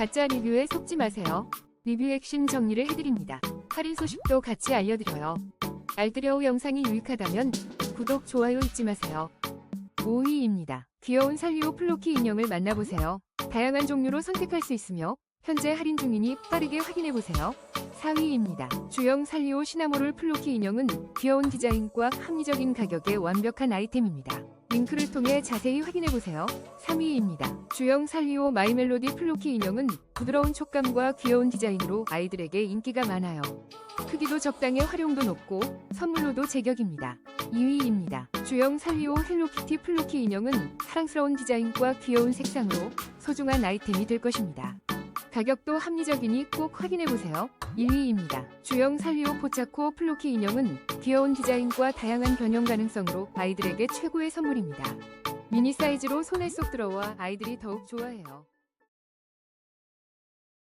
가짜 리뷰에 속지 마세요. 리뷰 핵심 정리를 해드립니다. 할인 소식도 같이 알려드려요. 알뜰여우 영상이 유익하다면 구독, 좋아요 잊지 마세요. 5위입니다. 귀여운 살리오 플로키 인형을 만나보세요. 다양한 종류로 선택할 수 있으며 현재 할인 중이니 빠르게 확인해보세요. 4위입니다. 주영 살리오 시나모롤 플로키 인형은 귀여운 디자인과 합리적인 가격의 완벽한 아이템입니다. 링크를 통해 자세히 확인해보세요. 3위입니다. 주영 살리오 마이멜로디 플로키 인형은 부드러운 촉감과 귀여운 디자인으로 아이들에게 인기가 많아요. 크기도 적당해 활용도 높고 선물로도 제격입니다. 2위입니다. 주영 살리오 헬로키티 플로키 인형은 사랑스러운 디자인과 귀여운 색상으로 소중한 아이템이 될 것입니다. 가격도 합리적이니 꼭 확인해보세요. 1위입니다. 주영 살리오 포차코 플로키 인형은 귀여운 디자인과 다양한 변형 가능성으로 아이들에게 최고의 선물입니다. 미니 사이즈로 손에 쏙 들어와 아이들이 더욱 좋아해요.